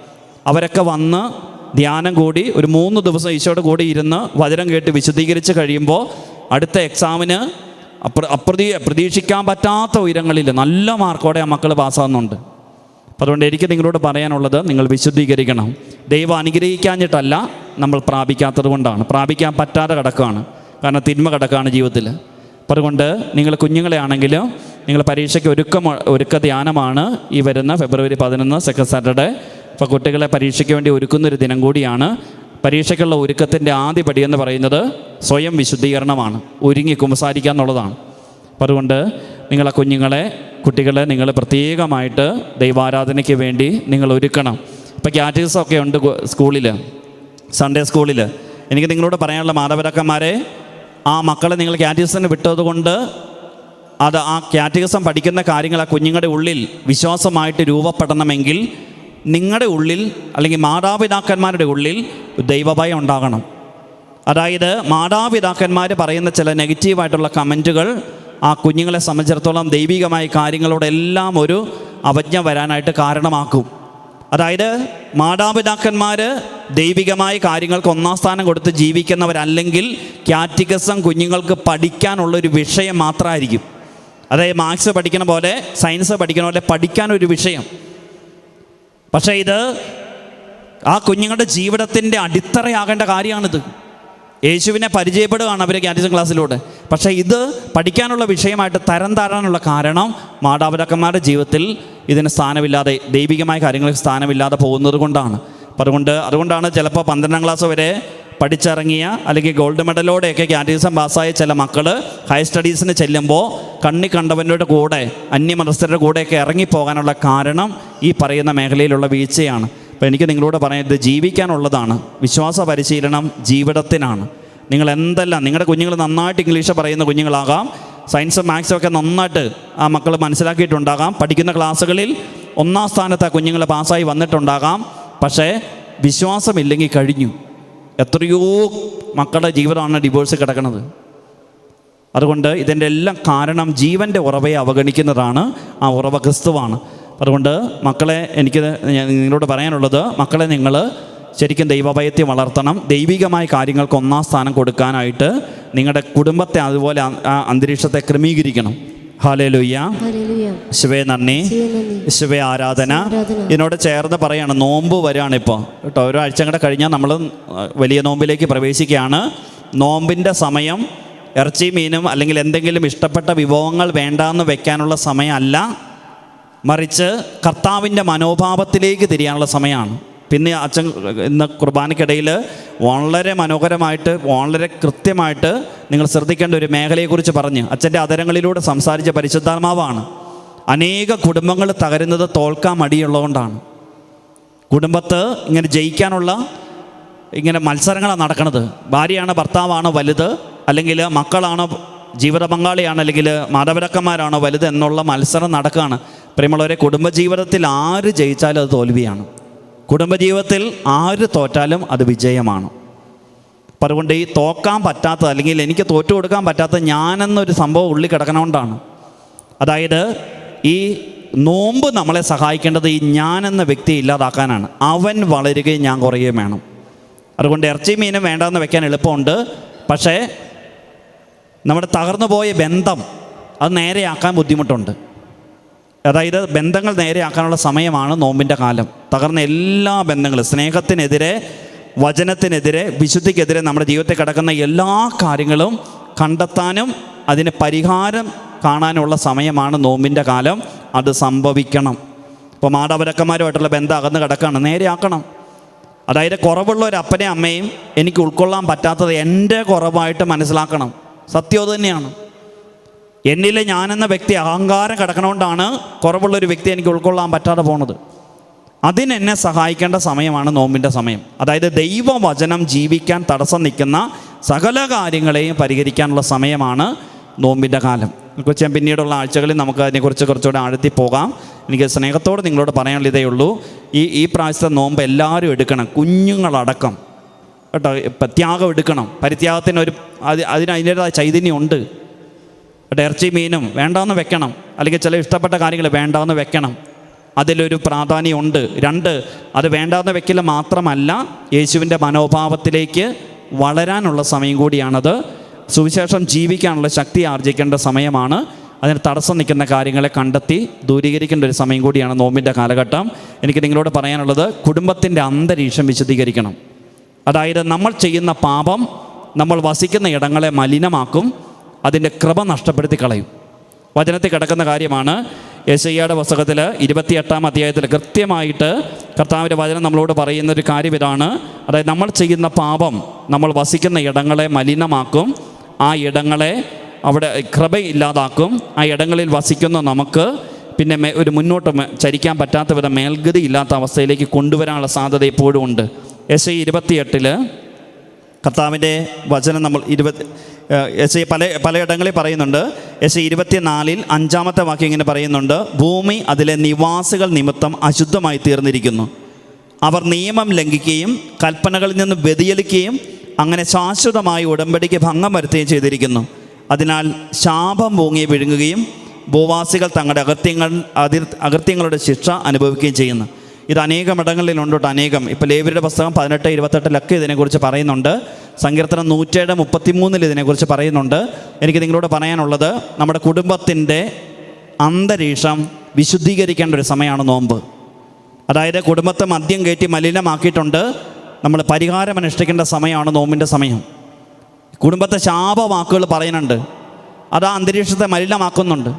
അവരൊക്കെ വന്ന് ധ്യാനം കൂടി ഒരു മൂന്ന് ദിവസം ഈശോയുടെ കൂടി ഇരുന്ന് വചനം കേട്ട് വിശദീകരിച്ച് കഴിയുമ്പോൾ അടുത്ത എക്സാമിന് അപ്ര അപ്രതീ പ്രതീക്ഷിക്കാൻ പറ്റാത്ത ഉയരങ്ങളിൽ നല്ല മാർക്കോടെ ആ മക്കൾ പാസ്സാകുന്നുണ്ട്. അപ്പം അതുകൊണ്ട് എനിക്ക് നിങ്ങളോട് പറയാനുള്ളത് നിങ്ങൾ വിശുദ്ധീകരിക്കണം. ദൈവം അനുഗ്രഹിക്കാഞ്ഞിട്ടല്ല നമ്മൾ പ്രാപിക്കാത്തത് കൊണ്ടാണ്. പ്രാപിക്കാൻ പറ്റാതെ കിടക്കുകയാണ്. കാരണം തിന്മ കിടക്കുകയാണ് ജീവിതത്തിൽ അപ്പം അതുകൊണ്ട് നിങ്ങൾ കുഞ്ഞുങ്ങളെ ആണെങ്കിലും നിങ്ങൾ പരീക്ഷയ്ക്ക് ഒരുക്കം ഒരുക്ക ധ്യാനമാണ് ഈ വരുന്ന ഫെബ്രുവരി പതിനൊന്ന് സെക്കൻഡ് സാറ്റർഡേ അപ്പോൾ കുട്ടികളെ പരീക്ഷയ്ക്ക് വേണ്ടി ഒരുക്കുന്നൊരു ദിനം കൂടിയാണ്. പരീക്ഷയ്ക്കുള്ള ഒരുക്കത്തിന്റെ ആദ്യ പടി എന്ന് പറയുന്നത് സ്വയം വിശുദ്ധീകരണമാണ്. ഒരുങ്ങി കുമ്പസാരിക്കുക എന്നുള്ളതാണ്. അപ്പം അതുകൊണ്ട് നിങ്ങളെ കുഞ്ഞുങ്ങളെ കുട്ടികളെ നിങ്ങൾ പ്രത്യേകമായിട്ട് ദൈവാരാധനയ്ക്ക് വേണ്ടി നിങ്ങൾ ഒരുക്കണം. ഇപ്പോൾ ക്യാറ്റീസൊക്കെ ഉണ്ട് സ്കൂളിൽ സൺഡേ സ്കൂളിൽ എനിക്ക് നിങ്ങളോട് പറയാനുള്ള മാതാപിതാക്കന്മാരെ ആ മക്കളെ നിങ്ങൾ കാറ്റിസം വിട്ടതുകൊണ്ട് അത് ആ കാറ്റിസം പഠിക്കുന്ന കാര്യങ്ങൾ ആ കുഞ്ഞുങ്ങളുടെ ഉള്ളിൽ വിശ്വാസമായിട്ട് രൂപപ്പെടണമെങ്കിൽ നിങ്ങളുടെ ഉള്ളിൽ അല്ലെങ്കിൽ മാതാപിതാക്കന്മാരുടെ ഉള്ളിൽ ദൈവഭയം ഉണ്ടാകണം. അതായത് മാതാപിതാക്കന്മാർ പറയുന്ന ചില നെഗറ്റീവായിട്ടുള്ള കമന്റുകൾ ആ കുഞ്ഞുങ്ങളെ സംബന്ധിച്ചിടത്തോളം ദൈവികമായ കാര്യങ്ങളോടെല്ലാം ഒരു അവജ്ഞ വരാനായിട്ട് കാരണമാക്കും. അതായത് മാതാപിതാക്കന്മാർ ദൈവികമായ കാര്യങ്ങൾക്ക് ഒന്നാം സ്ഥാനം കൊടുത്ത് ജീവിക്കുന്നവരല്ലെങ്കിൽ ക്യാറ്റിക്കസം കുഞ്ഞുങ്ങൾക്ക് പഠിക്കാനുള്ള ഒരു വിഷയം മാത്രമായിരിക്കും അതായത് മാത്സ് പഠിക്കണ പോലെ സയൻസ് പഠിക്കണ പോലെ പഠിക്കാനൊരു വിഷയം. പക്ഷേ ഇത് ആ കുഞ്ഞുങ്ങളുടെ ജീവിതത്തിന്റെ അടിത്തറയാകേണ്ട കാര്യമാണിത്. യേശുവിനെ പരിചയപ്പെടുകയാണ് അവർ ക്യാറ്റിസം ക്ലാസ്സിലൂടെ. പക്ഷേ ഇത് പഠിക്കാനുള്ള വിഷയമായിട്ട് തരം താഴാനുള്ള കാരണം മാതാപിതാക്കന്മാരുടെ ജീവിതത്തിൽ ഇതിന് സ്ഥാനമില്ലാതെ ദൈവികമായ കാര്യങ്ങൾക്ക് സ്ഥാനമില്ലാതെ പോകുന്നത് കൊണ്ടാണ്. അപ്പം അതുകൊണ്ട് അതുകൊണ്ടാണ് ചിലപ്പോൾ പന്ത്രണ്ടാം ക്ലാസ് വരെ പഠിച്ചിറങ്ങിയ അല്ലെങ്കിൽ ഗോൾഡ് മെഡലോടെയൊക്കെ ക്യാറ്റിസം പാസ്സായ ചില മക്കൾ ഹയർ സ്റ്റഡീസിന് ചെല്ലുമ്പോൾ കണ്ണി കണ്ടവന്റെ കൂടെ അന്യമതസ്ഥരുടെ കൂടെയൊക്കെ ഇറങ്ങിപ്പോകാനുള്ള കാരണം ഈ പറയുന്ന മേഖലയിലുള്ള വീഴ്ചയാണ്. അപ്പോൾ എനിക്ക് നിങ്ങളോട് പറയുന്നത് ജീവിക്കാനുള്ളതാണ്. വിശ്വാസ പരിശീലനം ജീവിതത്തിനാണ്. നിങ്ങൾ എന്തെല്ലാം നിങ്ങളുടെ കുഞ്ഞുങ്ങൾ നന്നായിട്ട് ഇംഗ്ലീഷ് പറയുന്ന കുഞ്ഞുങ്ങളാകാം. സയൻസും മാത്സും ഒക്കെ നന്നായിട്ട് ആ മക്കൾ മനസ്സിലാക്കിയിട്ടുണ്ടാകാം. പഠിക്കുന്ന ക്ലാസ്സുകളിൽ ഒന്നാം സ്ഥാനത്ത് ആ കുഞ്ഞുങ്ങൾ പാസ്സായി വന്നിട്ടുണ്ടാകാം. പക്ഷേ വിശ്വാസമില്ലെങ്കിൽ കഴിഞ്ഞു. എത്രയോ മക്കളുടെ ജീവിതമാണ് ഡിവോഴ്സ് കിടക്കുന്നത്. അതുകൊണ്ട് ഇതിന്റെ എല്ലാം കാരണം ജീവന്റെ ഉറവയെ അവഗണിക്കുന്നതാണ്. ആ ഉറവ ക്രിസ്തുവാണ്. അതുകൊണ്ട് മക്കളെ എനിക്ക് ഞാൻ നിങ്ങളോട് പറയാനുള്ളത് മക്കളെ നിങ്ങൾ ശരിക്കും ദൈവഭയത്തെ വളർത്തണം. ദൈവികമായ കാര്യങ്ങൾക്ക് ഒന്നാം സ്ഥാനം കൊടുക്കാനായിട്ട് നിങ്ങളുടെ കുടുംബത്തെ അതുപോലെ ആ- അന്തരീക്ഷത്തെ ക്രമീകരിക്കണം. ഹാലേ ലുയ്യ. ശിവേ നന്ദി. ശിവേ ആരാധന. ഇതിനോട് ചേർന്ന് പറയാണ് നോമ്പ് വരാണ് ഇപ്പോൾ കേട്ടോ ഒരാഴ്ച കൂടെ കഴിഞ്ഞാൽ നമ്മൾ വലിയ നോമ്പിലേക്ക് പ്രവേശിക്കുകയാണ്. നോമ്പിന്റെ സമയം ഇറച്ചി മീനും അല്ലെങ്കിൽ എന്തെങ്കിലും ഇഷ്ടപ്പെട്ട വിഭവങ്ങൾ വേണ്ടാന്ന് വെക്കാനുള്ള സമയമല്ല. മറിച്ച് കർത്താവിന്റെ മനോഭാവത്തിലേക്ക് തിരിയാനുള്ള സമയമാണ്. പിന്നെ അച്ഛൻ ഇന്ന് കുർബാനയ്ക്കിടയിൽ വളരെ മനോഹരമായിട്ട് വളരെ കൃത്യമായിട്ട് നിങ്ങൾ ശ്രദ്ധിക്കേണ്ട ഒരു മേഖലയെക്കുറിച്ച് പറഞ്ഞ് അച്ഛന്റെ അതരങ്ങളിലൂടെ സംസാരിച്ച പരിശുദ്ധാത്മാവാണ്. അനേക കുടുംബങ്ങൾ തകരുന്നത് തോൽക്കാൻ മടിയുള്ളതുകൊണ്ടാണ്. കുടുംബത്ത് ഇങ്ങനെ ജയിക്കാനുള്ള ഇങ്ങനെ മത്സരങ്ങളാണ് നടക്കുന്നത്. ഭാര്യയാണ് ഭർത്താവാണോ വലുത് അല്ലെങ്കിൽ മക്കളാണോ ജീവിത പങ്കാളിയാണ് അല്ലെങ്കിൽ മാതാപിതാക്കന്മാരാണോ വലുത് എന്നുള്ള മത്സരം നടക്കുകയാണ്. പ്രിയമുള്ളവരെ കുടുംബജീവിതത്തിൽ ആര് ജയിച്ചാലും അത് തോൽവിയാണ്. കുടുംബജീവിതത്തിൽ ആര് തോറ്റാലും അത് വിജയമാണ്. അപ്പം അതുകൊണ്ട് ഈ തോക്കാൻ പറ്റാത്ത അല്ലെങ്കിൽ എനിക്ക് തോറ്റു കൊടുക്കാൻ പറ്റാത്ത ഞാനെന്നൊരു സംഭവം ഉള്ളിൽ കിടക്കണോണ്ടാണ്. അതായത് ഈ നോമ്പ് നമ്മളെ സഹായിക്കേണ്ടത് ഈ ഞാൻ എന്ന വ്യക്തി ഇല്ലാതാക്കാനാണ്. അവൻ വളരുകയും ഞാൻ കുറയുകയും വേണം. അതുകൊണ്ട് ഇറച്ചി മീനും വേണ്ടെന്ന് വെക്കാൻ എളുപ്പമുണ്ട്. പക്ഷേ നമ്മുടെ തകർന്നു പോയ ബന്ധം അത് നേരെയാക്കാൻ ബുദ്ധിമുട്ടുണ്ട്. അതായത് ബന്ധങ്ങൾ നേരെയാക്കാനുള്ള സമയമാണ് നോമ്പിന്റെ കാലം. തകർന്ന എല്ലാ ബന്ധങ്ങളും സ്നേഹത്തിനെതിരെ വചനത്തിനെതിരെ വിശുദ്ധിക്കെതിരെ നമ്മുടെ ജീവിതത്തിൽ കിടക്കുന്ന എല്ലാ കാര്യങ്ങളും കണ്ടെത്താനും അതിന് പരിഹാരം കാണാനുള്ള സമയമാണ് നോമ്പിന്റെ കാലം. അത് സംഭവിക്കണം. ഇപ്പോൾ മാതാപിതാക്കന്മാരുമായിട്ടുള്ള ബന്ധം അകന്ന് കിടക്കുകയാണ്. നേരെയാക്കണം. അതായത് കുറവുള്ള ഒരു അപ്പനെയും അമ്മയും എനിക്ക് ഉൾക്കൊള്ളാൻ പറ്റാത്തത് എന്റെ കുറവായിട്ട് മനസ്സിലാക്കണം. സത്യം തന്നെയാണ്. എന്നിലെ ഞാനെന്ന വ്യക്തി അഹങ്കാരം കിടക്കണോണ്ടാണ് കുറവുള്ള ഒരു വ്യക്തി എനിക്ക് ഉൾക്കൊള്ളാൻ പറ്റാതെ പോണത്. അതിനെന്നെ സഹായിക്കേണ്ട സമയമാണ് നോമ്പിന്റെ സമയം. അതായത് ദൈവവചനം ജീവിക്കാൻ തടസ്സം നിൽക്കുന്ന സകല കാര്യങ്ങളെയും പരിഹരിക്കാനുള്ള സമയമാണ് നോമ്പിന്റെ കാലം. കൊച്ചാൻ പിന്നീടുള്ള ആഴ്ചകളിൽ നമുക്ക് അതിനെക്കുറിച്ച് കുറച്ചുകൂടെ ആഴത്തി പോകാം. എനിക്ക് സ്നേഹത്തോട് നിങ്ങളോട് പറയാനുള്ള ഇതേ ഉള്ളൂ. ഈ ഈ പ്രാവശ്യത്തെ നോമ്പ് എല്ലാവരും എടുക്കണം. കുഞ്ഞുങ്ങളടക്കം. കേട്ടോ ത്യാഗം എടുക്കണം. പരിത്യാഗത്തിന് ഒരു അത് അതിന് അതിന്റേതായ ചൈതന്യമുണ്ട്. കേട്ടോ ഇറച്ചി മീനും വേണ്ടാന്ന് വെക്കണം. അല്ലെങ്കിൽ ചില ഇഷ്ടപ്പെട്ട കാര്യങ്ങൾ വേണ്ടാന്ന് വെക്കണം. അതിലൊരു പ്രാധാന്യമുണ്ട്. രണ്ട് അത് വേണ്ടാന്ന് വെക്കില്ല മാത്രമല്ല യേശുവിന്റെ മനോഭാവത്തിലേക്ക് വളരാനുള്ള സമയം കൂടിയാണത്. സുവിശേഷം ജീവിക്കാനുള്ള ശക്തി ആർജിക്കേണ്ട സമയമാണ്. അതിന് തടസ്സം നിൽക്കുന്ന കാര്യങ്ങളെ കണ്ടെത്തി ദൂരീകരിക്കേണ്ട ഒരു സമയം കൂടിയാണ് നോമ്പിന്റെ കാലഘട്ടം. എനിക്ക് നിങ്ങളോട് പറയാനുള്ളത് കുടുംബത്തിന്റെ അന്തരീക്ഷം വിശദീകരിക്കണം. അതായത് നമ്മൾ ചെയ്യുന്ന പാപം നമ്മൾ വസിക്കുന്ന ഇടങ്ങളെ മലിനമാക്കും. അതിന്റെ ക്രമം നഷ്ടപ്പെടുത്തി കളയും. വചനത്തിൽ കിടക്കുന്ന കാര്യമാണ് യേശയ്യയുടെ പുസ്തകത്തിൽ ഇരുപത്തിയെട്ടാം അധ്യായത്തിൽ കൃത്യമായിട്ട് കർത്താവിന്റെ വചനം നമ്മളോട് പറയുന്ന ഒരു കാര്യം ഇതാണ് അതായത് നമ്മൾ ചെയ്യുന്ന പാപം നമ്മൾ വസിക്കുന്ന ഇടങ്ങളെ മലിനമാക്കും ആ ഇടങ്ങളെ അവിടെ കൃപ ഇല്ലാതാക്കും ആ ഇടങ്ങളിൽ വസിക്കുന്ന നമുക്ക് പിന്നെ ഒരു മുന്നോട്ട് ചരിക്കാൻ പറ്റാത്ത വിധം മേൽഗതി ഇല്ലാത്ത അവസ്ഥയിലേക്ക് കൊണ്ടുവരാനുള്ള സാധ്യത ഇപ്പോഴും ഉണ്ട്. എസ് ഐ ഇരുപത്തിയെട്ടിൽ കർത്താവിന്റെ വചനം നമ്മൾ ഇരുപത്തി എസ് ഐ പല പലയിടങ്ങളിൽ പറയുന്നുണ്ട്. എസ് ഐ ഇരുപത്തിനാലിൽ അഞ്ചാമത്തെ വാക്യം ഇങ്ങനെ പറയുന്നുണ്ട്. ഭൂമി അതിലെ നിവാസികൾ നിമിത്തം അശുദ്ധമായി തീർന്നിരിക്കുന്നു. അവർ നിയമം ലംഘിക്കുകയും കൽപ്പനകളിൽ നിന്ന് വ്യതിചലിക്കുകയും അങ്ങനെ ശാശ്വതമായി ഉടമ്പടിക്ക് ഭംഗം വരുത്തുകയും ചെയ്തിരിക്കുന്നു. അതിനാൽ ശാപം പൂങ്ങി വിഴുങ്ങുകയും ഭൂവാസികൾ തങ്ങളുടെ അകൃത്യങ്ങൾ അതിർ അകൃത്യങ്ങളുടെ ശിക്ഷ അനുഭവിക്കുകയും ചെയ്യുന്നു. ഇത് അനേകം ഇടങ്ങളിലുണ്ടോട്ട് അനേകം. ഇപ്പോൾ ലേവരുടെ പുസ്തകം പതിനെട്ട് ഇരുപത്തെട്ടിലൊക്കെ ഇതിനെക്കുറിച്ച് പറയുന്നുണ്ട്. സങ്കീർത്തനം നൂറ്റേഴ് മുപ്പത്തിമൂന്നിൽ ഇതിനെക്കുറിച്ച് പറയുന്നുണ്ട്. എനിക്ക് നിങ്ങളോട് പറയാനുള്ളത് നമ്മുടെ കുടുംബത്തിന്റെ അന്തരീക്ഷം വിശുദ്ധീകരിക്കേണ്ട ഒരു സമയമാണ് നോമ്പ്. അതായത് കുടുംബത്തെ മദ്യം കയറ്റി മലിനമാക്കിയിട്ടുണ്ട്. നമ്മൾ പരിഹാരം അനുഷ്ഠിക്കേണ്ട സമയമാണ് നോമ്പിന്റെ സമയം. കുടുംബത്തെ ശാപവാക്കുകൾ പറയുന്നുണ്ട്. അത് ആ അന്തരീക്ഷത്തെ മലിനമാക്കുന്നുണ്ട്.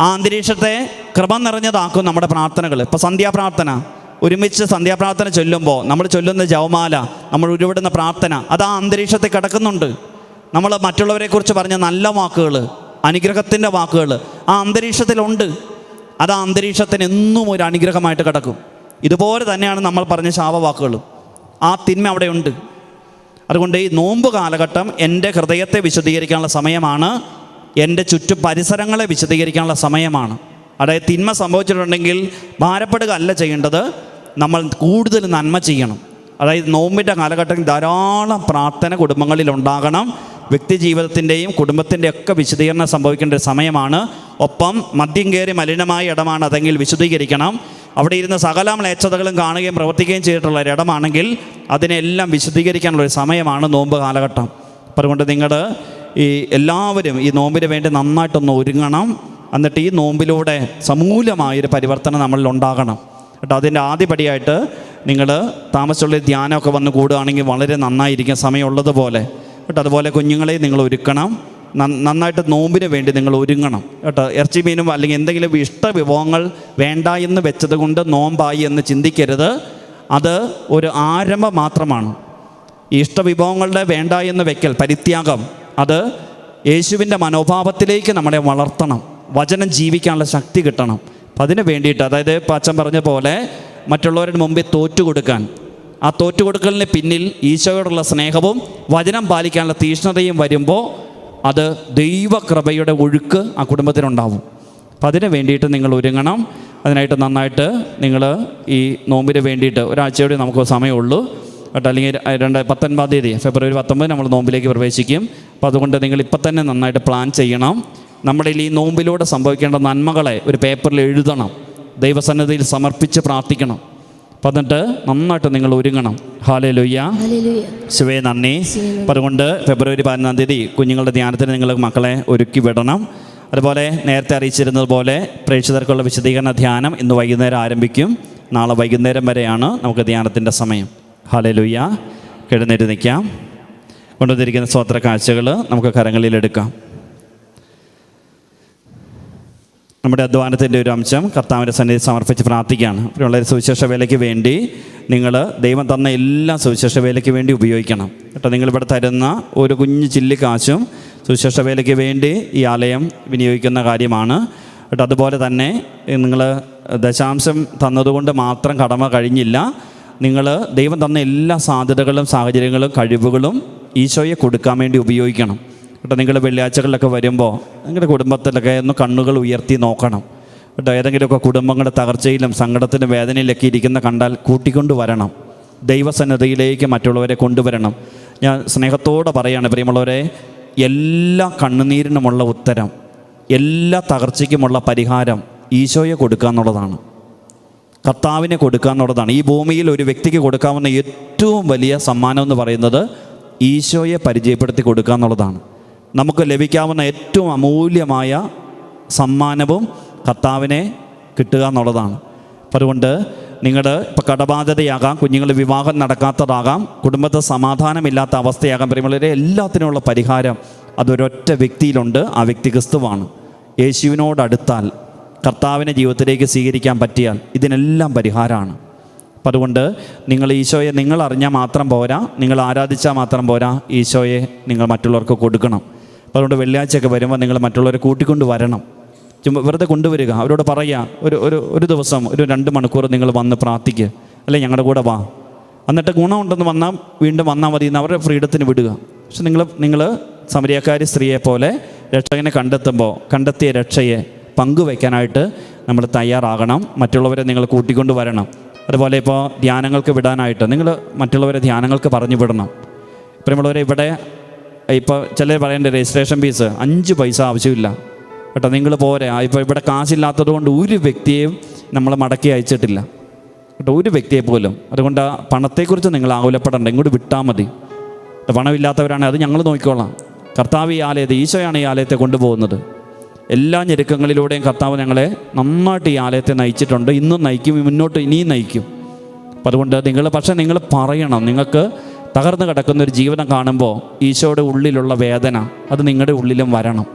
ആ അന്തരീക്ഷത്തെ കൃപ നിറഞ്ഞതാക്കും നമ്മുടെ പ്രാർത്ഥനകൾ. ഇപ്പോൾ സന്ധ്യാപ്രാർത്ഥന. ഒരുമിച്ച് സന്ധ്യാപ്രാർത്ഥന ചൊല്ലുമ്പോൾ നമ്മൾ ചൊല്ലുന്ന ജവമാല നമ്മൾ ഉരുവിടുന്ന പ്രാർത്ഥന അത് ആ അന്തരീക്ഷത്തിൽ കിടക്കുന്നുണ്ട്. നമ്മൾ മറ്റുള്ളവരെക്കുറിച്ച് പറഞ്ഞ നല്ല വാക്കുകൾ അനുഗ്രഹത്തിന്റെ വാക്കുകൾ ആ അന്തരീക്ഷത്തിലുണ്ട്. അത് ആ അന്തരീക്ഷത്തിന് എന്നും ഒരു അനുഗ്രഹമായിട്ട് കിടക്കും. ഇതുപോലെ തന്നെയാണ് നമ്മൾ പറഞ്ഞ ശാപവാക്കുകളും ആ തിന്മ അവിടെയുണ്ട് അതുകൊണ്ട് ഈ നോമ്പ് കാലഘട്ടം എന്റെ ഹൃദയത്തെ വിശദീകരിക്കാനുള്ള സമയമാണ്. എന്റെ ചുറ്റു പരിസരങ്ങളെ വിശദീകരിക്കാനുള്ള സമയമാണ്. അതായത് തിന്മ സംഭവിച്ചിട്ടുണ്ടെങ്കിൽ ഭാരപ്പെടുക അല്ല ചെയ്യേണ്ടത്. നമ്മൾ കൂടുതൽ നന്മ ചെയ്യണം. അതായത് നോമ്പിന്റെ കാലഘട്ടത്തിൽ ധാരാളം പ്രാർത്ഥന കുടുംബങ്ങളിൽ ഉണ്ടാകണം. വ്യക്തി ജീവിതത്തിന്റെയും കുടുംബത്തിന്റെയും ഒക്കെ വിശദീകരണം സംഭവിക്കേണ്ട ഒരു സമയമാണ്. ഒപ്പം മദ്യം കയറി മലിനമായ ഇടമാണ് അതെങ്കിൽ വിശദീകരിക്കണം അവിടെ ഇരുന്ന സകല മ്ലേച്ഛതകളും കാണുകയും പ്രവർത്തിക്കുകയും ചെയ്തിട്ടുള്ള ഒരിടമാണെങ്കിൽ അതിനെല്ലാം വിശദീകരിക്കാനുള്ള ഒരു സമയമാണ് നോമ്പ് കാലഘട്ടം. അപ്പം അതുകൊണ്ട് നിങ്ങൾ ഈ എല്ലാവരും ഈ നോമ്പിന് വേണ്ടി നന്നായിട്ടൊന്ന് ഒരുങ്ങണം. എന്നിട്ട് ഈ നോമ്പിലൂടെ സമൂലമായൊരു പരിവർത്തനം നമ്മളിൽ ഉണ്ടാകണം. കേട്ടോ അതിന്റെ ആദ്യപടിയായിട്ട് നിങ്ങൾ താമസമുള്ള ധ്യാനമൊക്കെ വന്ന് കൂടുകയാണെങ്കിൽ വളരെ നന്നായിരിക്കും സമയമുള്ളതുപോലെ. കേട്ടോ അതുപോലെ കുഞ്ഞുങ്ങളെ നിങ്ങൾ ഒരുക്കണം. നന്നായിട്ട് നോമ്പിന് വേണ്ടി നിങ്ങൾ ഒരുങ്ങണം. കേട്ടോ ഇറച്ചി മീനും അല്ലെങ്കിൽ എന്തെങ്കിലും ഇഷ്ട വിഭവങ്ങൾ വേണ്ട എന്ന് വെച്ചത് കൊണ്ട് നോമ്പായി എന്ന് ചിന്തിക്കരുത്. അത് ഒരു ആരംഭം മാത്രമാണ്. ഇഷ്ട ഇഷ്ടവിഭവങ്ങളുടെ വേണ്ട എന്ന് വെക്കൽ പരിത്യാഗം അത് യേശുവിന്റെ മനോഭാവത്തിലേക്ക് നമ്മളെ വളർത്തണം. വചനം ജീവിക്കാനുള്ള ശക്തി കിട്ടണം. അപ്പം അതിന് വേണ്ടിയിട്ട് അതായത് പാച്ചൻ പറഞ്ഞ പോലെ മറ്റുള്ളവരുടെ മുമ്പിൽ തോറ്റു കൊടുക്കാൻ ആ തോറ്റു കൊടുക്കലിന് പിന്നിൽ ഈശോയോടുള്ള സ്നേഹവും വചനം പാലിക്കാനുള്ള തീഷ്ണതയും വരുമ്പോൾ അത് ദൈവകൃപയുടെ ഒഴുക്ക് ആ കുടുംബത്തിനുണ്ടാവും. അപ്പം അതിന് വേണ്ടിയിട്ട് നിങ്ങൾ ഒരുങ്ങണം. അതിനായിട്ട് നന്നായിട്ട് നിങ്ങൾ ഈ നോമ്പിന് വേണ്ടിയിട്ട് ഒരാഴ്ചയോടെ നമുക്ക് സമയമുള്ളൂ. കേട്ടോ അല്ലെങ്കിൽ രണ്ട് പത്തൊൻപതാം തീയതി ഫെബ്രുവരി പത്തൊമ്പത് നമ്മൾ നോമ്പിലേക്ക് പ്രവേശിക്കും. അപ്പോൾ അതുകൊണ്ട് നിങ്ങൾ ഇപ്പം തന്നെ നന്നായിട്ട് പ്ലാൻ ചെയ്യണം. നമ്മുടെ ഈ നോമ്പിലൂടെ സംഭവിക്കേണ്ട നന്മകളെ ഒരു പേപ്പറിൽ എഴുതണം. ദൈവസന്നദ്ധിയിൽ സമർപ്പിച്ച് പ്രാർത്ഥിക്കണം. അപ്പം എന്നിട്ട് നന്നായിട്ട് നിങ്ങൾ ഒരുങ്ങണം. ഹാലേ ലൊയ്യ ശിവേ നന്ദി. അപ്പം അതുകൊണ്ട് ഫെബ്രുവരി പതിനൊന്നാം തീയതി കുഞ്ഞുങ്ങളുടെ ധ്യാനത്തിന് നിങ്ങൾ മക്കളെ ഒരുക്കി വിടണം. അതുപോലെ നേരത്തെ അറിയിച്ചിരുന്നത് പോലെ പ്രേക്ഷിതർക്കുള്ള വിശദീകരണ ധ്യാനം ഇന്ന് വൈകുന്നേരം ആരംഭിക്കും. നാളെ വൈകുന്നേരം വരെയാണ് നമുക്ക് ധ്യാനത്തിന്റെ സമയം. ഹാലേ ലുയ്യ കിഴന്നേറ്റ് നിൽക്കാം. കൊണ്ടുവന്നിരിക്കുന്ന സ്വോത്ര കാഴ്ചകൾ നമുക്ക് കരങ്ങളിലെടുക്കാം. നമ്മുടെ അധ്വാനത്തിന്റെ ഒരു അംശം കർത്താവിന്റെ സന്നിധി സമർപ്പിച്ച് പ്രാർത്ഥിക്കുകയാണ്. പ്രിയമുള്ള സുവിശേഷ വേലയ്ക്ക് വേണ്ടി നിങ്ങൾ ദൈവം തന്ന എല്ലാ സുവിശേഷ വേലയ്ക്ക് വേണ്ടി ഉപയോഗിക്കണം. കേട്ടോ നിങ്ങളിവിടെ തരുന്ന ഒരു കുഞ്ഞു ചില്ലി കാശും സുവിശേഷ വേലയ്ക്ക് വേണ്ടി ഈ ആലയം വിനിയോഗിക്കുന്ന കാര്യമാണ്. കേട്ടോ അതുപോലെ തന്നെ നിങ്ങൾ ദശാംശം തന്നതുകൊണ്ട് മാത്രം കടമ കഴിഞ്ഞില്ല. നിങ്ങൾ ദൈവം തന്ന എല്ലാ സാധ്യതകളും സാഹചര്യങ്ങളും കഴിവുകളും ഈശോയെ കൊടുക്കാൻ വേണ്ടി ഉപയോഗിക്കണം. കേട്ടോ നിങ്ങൾ വെള്ളിയാഴ്ചകളിലൊക്കെ വരുമ്പോൾ നിങ്ങളുടെ കുടുംബത്തിലൊക്കെ ഒന്ന് കണ്ണുകൾ ഉയർത്തി നോക്കണം. കേട്ടോ ഏതെങ്കിലുമൊക്കെ കുടുംബങ്ങളുടെ തകർച്ചയിലും സങ്കടത്തിലും വേദനയിലൊക്കെ ഇരിക്കുന്ന കണ്ടാൽ കൂട്ടിക്കൊണ്ട് വരണം. ദൈവസന്നദ്ധയിലേക്ക് മറ്റുള്ളവരെ കൊണ്ടുവരണം. ഞാൻ സ്നേഹത്തോടെ പറയാണ് പ്രിയമുള്ളവരെ എല്ലാ കണ്ണുനീരിനുമുള്ള ഉത്തരം എല്ലാ തകർച്ചയ്ക്കുമുള്ള പരിഹാരം ഈശോയെ കൊടുക്കുക എന്നുള്ളതാണ്. കർത്താവിനെ കൊടുക്കുക എന്നുള്ളതാണ്. ഈ ഭൂമിയിൽ ഒരു വ്യക്തിക്ക് കൊടുക്കാവുന്ന ഏറ്റവും വലിയ സമ്മാനം എന്ന് പറയുന്നത് ഈശോയെ പരിചയപ്പെടുത്തി കൊടുക്കുക എന്നുള്ളതാണ്. നമുക്ക് ലഭിക്കാവുന്ന ഏറ്റവും അമൂല്യമായ സമ്മാനവും കർത്താവിനെ കിട്ടുക എന്നുള്ളതാണ്. അപ്പം അതുകൊണ്ട് നിങ്ങളുടെ ഇപ്പോൾ കടബാധ്യതയാകാം കുഞ്ഞുങ്ങൾ വിവാഹം നടക്കാത്തതാകാം കുടുംബത്തെ സമാധാനമില്ലാത്ത അവസ്ഥയാകാം പരിമളരെ എല്ലാത്തിനുമുള്ള പരിഹാരം അതൊരൊറ്റ വ്യക്തിയിലുണ്ട് ആ വ്യക്തി ക്രിസ്തുവാണ്. യേശുവിനോടടുത്താൽ കർത്താവിനെ ജീവിതത്തിലേക്ക് സ്വീകരിക്കാൻ പറ്റിയാൽ ഇതിനെല്ലാം പരിഹാരമാണ്. അപ്പം അതുകൊണ്ട് നിങ്ങൾ ഈശോയെ നിങ്ങൾ അറിഞ്ഞാൽ മാത്രം പോരാ നിങ്ങൾ ആരാധിച്ചാൽ മാത്രം പോരാ ഈശോയെ നിങ്ങൾ മറ്റുള്ളവർക്ക് കൊടുക്കണം. അതുകൊണ്ട് വെള്ളിയാഴ്ചയൊക്കെ വരുമ്പോൾ നിങ്ങൾ മറ്റുള്ളവരെ കൂട്ടിക്കൊണ്ട് വരണം. ചുമ്മാ വെറുതെ കൊണ്ടുവരിക. അവരോട് പറയുക ഒരു ഒരു ഒരു ദിവസം ഒരു രണ്ട് മണിക്കൂർ നിങ്ങൾ വന്ന് പ്രാർത്ഥിക്കുക അല്ലെ ഞങ്ങളുടെ കൂടെ വാ. എന്നിട്ട് ഗുണമുണ്ടെന്ന് വന്നാൽ വീണ്ടും വന്നാൽ മതി എന്ന് അവരുടെ ഫ്രീഡത്തിന് വിടുക. പക്ഷെ നിങ്ങൾ നിങ്ങൾ സമരിയക്കാരി സ്ത്രീയെ പോലെ രക്ഷകനെ കണ്ടെത്തുമ്പോൾ കണ്ടെത്തിയ രക്ഷയെ പങ്കുവയ്ക്കാനായിട്ട് നമ്മൾ തയ്യാറാകണം. മറ്റുള്ളവരെ നിങ്ങൾ കൂട്ടിക്കൊണ്ട് വരണം. അതുപോലെ ഇപ്പോൾ ധ്യാനങ്ങൾക്ക് വിടാനായിട്ട് നിങ്ങൾ മറ്റുള്ളവരെ ധ്യാനങ്ങൾക്ക് പറഞ്ഞു വിടണം. പ്രിയമുള്ളവരെ ഇവിടെ ഇപ്പോൾ ചിലർ പറയേണ്ട രജിസ്ട്രേഷൻ ഫീസ് അഞ്ച് പൈസ ആവശ്യമില്ല. കേട്ടോ നിങ്ങൾ പോരെ. ഇപ്പോൾ ഇവിടെ കാശില്ലാത്തത് കൊണ്ട് ഒരു വ്യക്തിയെയും നമ്മൾ മടക്കി അയച്ചിട്ടില്ല. കേട്ടോ ഒരു വ്യക്തിയെ പോലും. അതുകൊണ്ട് പണത്തെക്കുറിച്ച് നിങ്ങൾ ആകുലപ്പെടേണ്ട. ഇങ്ങോട്ട് വിട്ടാൽ മതി. പണമില്ലാത്തവരാണെങ്കിൽ അത് ഞങ്ങൾ നോക്കിക്കോളാം. കർത്താവ് ഈ ആലയത്തെ ഈശോയാണ് ഈ ആലയത്തെ കൊണ്ടുപോകുന്നത്. എല്ലാ ഞെരുക്കങ്ങളിലൂടെയും കർത്താവ് ഞങ്ങളെ നന്നായിട്ട് ഈ ആലയത്തെ നയിച്ചിട്ടുണ്ട്. ഇന്നും നയിക്കും മുന്നോട്ട് ഇനിയും നയിക്കും. അപ്പം അതുകൊണ്ട് നിങ്ങൾ പക്ഷേ നിങ്ങൾ പറയണം. നിങ്ങൾക്ക് തകർന്നു കിടക്കുന്ന ഒരു ജീവിതം കാണുമ്പോൾ ഈശോയുടെ ഉള്ളിലുള്ള വേദന അത് നിങ്ങളുടെ ഉള്ളിലും വരണം.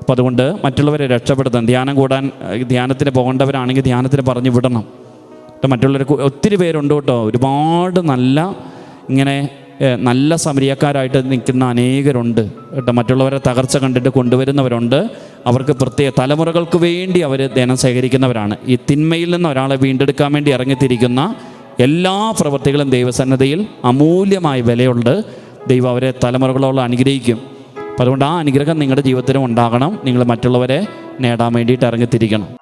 അപ്പോൾ അതുകൊണ്ട് മറ്റുള്ളവരെ രക്ഷപ്പെടുത്താൻ ധ്യാനം കൂടാൻ ധ്യാനത്തിന് പോകേണ്ടവരാണെങ്കിൽ ധ്യാനത്തിന് പറഞ്ഞു വിടണം. കു- ഒത്തിരി പേരുണ്ട് കേട്ടോ. ഒരുപാട് നല്ല ഇങ്ങനെ നല്ല സമരിയക്കാരായിട്ട് നിൽക്കുന്ന അനേകരുണ്ട് കേട്ടോ. മറ്റുള്ളവരെ തകർച്ച കണ്ടിട്ട് കൊണ്ടുവരുന്നവരുണ്ട്. അവർക്ക് പ്രത്യേക തലമുറകൾക്ക് വേണ്ടി അവർ ധനം ശേഖരിക്കുന്നവരാണ്. ഈ തിന്മയിൽ നിന്ന് ഒരാളെ വീണ്ടെടുക്കാൻ വേണ്ടി ഇറങ്ങിത്തിരിക്കുന്ന എല്ലാ പ്രവൃത്തികളും ദൈവസന്നദ്ധയിൽ അമൂല്യമായ വിലയുണ്ട്. ദൈവം അവരെ തലമുറകളോളം അനുഗ്രഹിക്കും. അപ്പം അതുകൊണ്ട് ആ അനുഗ്രഹം നിങ്ങളുടെ ജീവിതത്തിലും ഉണ്ടാകണം. നിങ്ങൾ മറ്റുള്ളവരെ നേടാൻ വേണ്ടിയിട്ട് ഇറങ്ങിത്തിരിക്കണം.